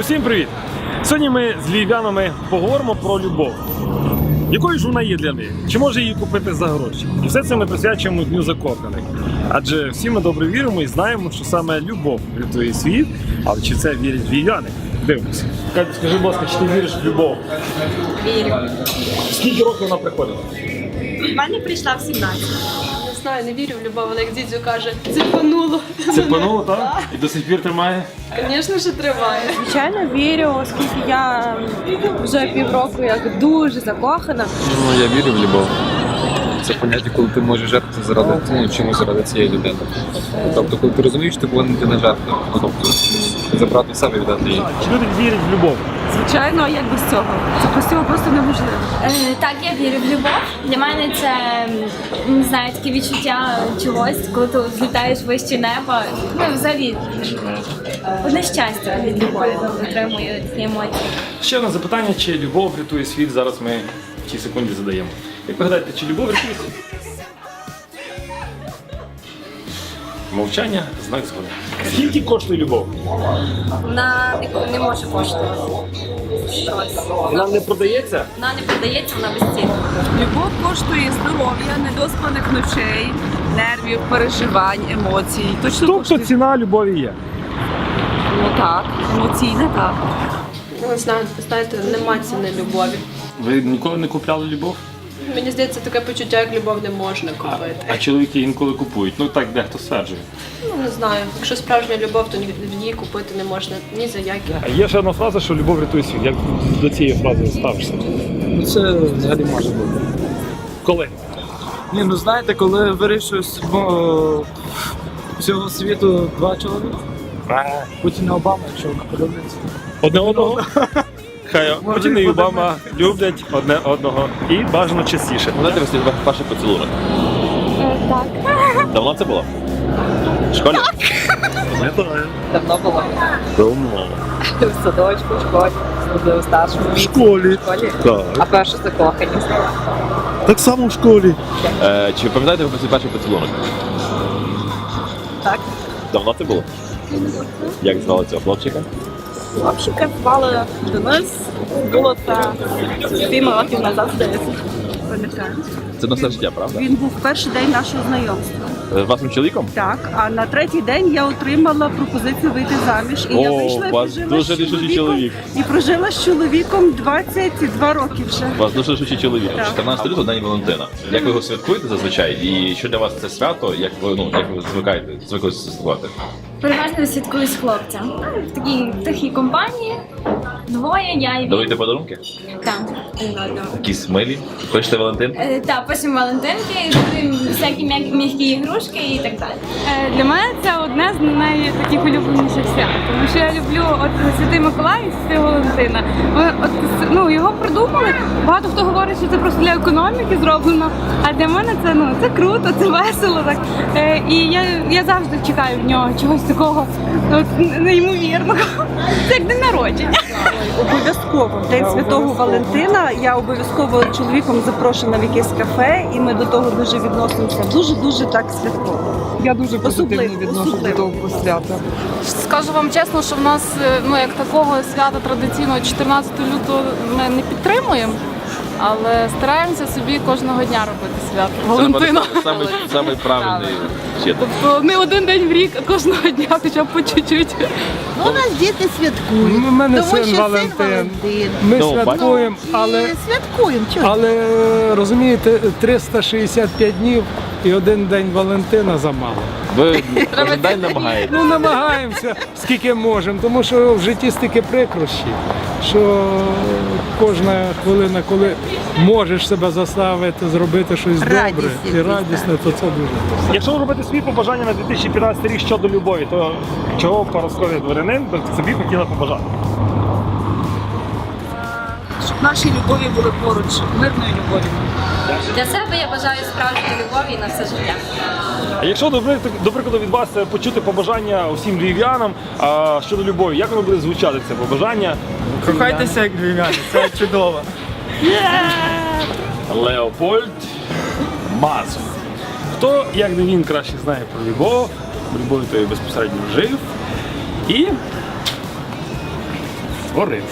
Всім привіт! Сьогодні ми з львів'янами поговоримо про любов. Якою ж вона є для них? Чи може її купити за гроші? І все це ми присвячуємо Дню закоханих. Адже всі ми добре віримо і знаємо, що саме любов рятує світ, але чи це вірять львів'яни? Дивимося. Катя, скажи, будь ласка, чи ти віриш в любов? Вірю. Скільки років вона приходила? В мене прийшла в 17. Знаю, не вірю в любов, але як дідзю каже, цепануло. Цепануло, так? І до сих пір тримає. Звісно, що триває. Звичайно, вірю, оскільки я вже півроку як дуже закохана. Ну, я вірю в любов. Це поняття, коли ти можеш жертвувати заради ну, чомусь заради цієї людини. Тобто, коли ти розумієш, ти повинен йти на жертву. Ну, тобто, забрати себе і віддати їй. Чи люди вірять в любов? Звичайно, а як без цього? Це без цього просто неможливо. Е, Так, я вірю в любов. Для мене це не знаю, таке відчуття чогось, коли ти злітаєш вище неба. Ну, взагалі, одне щастя від любові отримую такі емоції. Ще одне запитання, чи любов рятує світ, зараз ми в цій секунді задаємо. Як гадаєте, чи любов рятує? Мовчання знак згоди. Скільки коштує любов? Вона не може коштувати щось. Вона не продається? Вона не продається, вона безцінна. Любов коштує здоров'я, недоспаних ночей, нервів, переживань, емоцій. Точно Тобто коштує. ціна любові є. Ну так, емоційне так. Не знаю, знаєте, нема ціни любові. Ви ніколи не купляли любов? Мені здається, таке почуття, як любов не можна купити. А чоловіки інколи купують. Ну так дехто стверджує. Ну, не знаю. Якщо справжня любов, то ні- її купити не можна ні за які. А є ще одна фраза, що любов рятує світ. Як до цієї фрази ставишся? Ну, Це взагалі може бути. Коли? Ні, ну знаєте, коли вирішують судьбу всього світу два чоловіка, Путін і Обама, якщо вони подивляться. Одне одного? Хай Путін і Обама люблять одне одного і бажано частіше. Знаєте, ви перший поцілунок? Так. Давно це було? В школі? Давно було. Давно. В садочку, в школі, в старшому В школі. школі. Так. А перше закоханість. Так само в школі. Е, чи пам'ятаєте ви перший поцілунок? Так. Давно це було? Як звали цього хлопчика? Хлопчика звали Денис. Було це дві років назад, здається. Пам'ятаю. Це на все життя, правда? Він був перший день нашого знайомства. З вашим чоловіком? Так, а на третій день я отримала пропозицію вийти заміж. І я О, вийшла і у вас прожила дуже з рішучий чоловік. І прожила з чоловіком 22 роки вже. У вас дуже рішучий чоловік. Так. 14 лютого День Валентина. Як ви його святкуєте зазвичай? І що для вас це свято? Як ви ну як ви звикаєте звикли святкувати? Переважно святкую з хлопцем. В такій тихій компанії. Двоє, я і він. Даруєте подарунки? Так. Якісь милі? Хочете Валентин? Е, Так, потім Валентинки, даруємо всякі м'які м'які ігрушки і так далі. Е, Для мене це одне з найтаких улюбленіших свят, тому що я люблю от Святий Миколай і Святий Валентина. Вони, От ну його придумали. Багато хто говорить, що це просто для економіки зроблено. А для мене це ну це круто, це весело. Так е, і я, я завжди чекаю в нього чогось такого от, неймовірного. Це як день народження. Обов'язково в день святого Валентина я обов'язково чоловіком запрошена в якесь кафе, і ми до того дуже відносимося. Дуже дуже так святково. Я дуже позитивно Особливо, відношусь до того свята. Скажу вам чесно, що в нас ну як такого свята традиційного 14 лютого ми не підтримуємо. Але стараємося собі кожного дня робити свято Валентина. Це саме, саме правильний свят. Тобто не один день в рік, а кожного дня хоча б по чуть-чуть. Ну, у нас діти святкують. У мене тому син що Валентин. син Валентин. Ми Ну, святкуємо, І але, святкуємо. Чого? але розумієте, 365 днів і один день Валентина замало. Ви кожен день намагаєтесь. Ну, намагаємося скільки можемо, тому що в житті стільки прикрощі, що кожна хвилина, коли можеш себе заставити зробити щось добре Радість і якусь, радісне, то це дуже. Якщо ви робите свої побажання на 2015 рік щодо любові, то чого параскові дворянин собі хотіла побажати? Щоб наші любові були поруч, мирної любові. Для себе я бажаю справжньої любові на все життя. А якщо до прикладу, від вас е, почути побажання усім львів'янам а, щодо любові, як воно буде звучати це побажання? Кохайтеся як львів'яни, це чудово. Леопольд Мазур. Хто, як не він, краще знає про любов, любов той то безпосередньо жив. І Горить.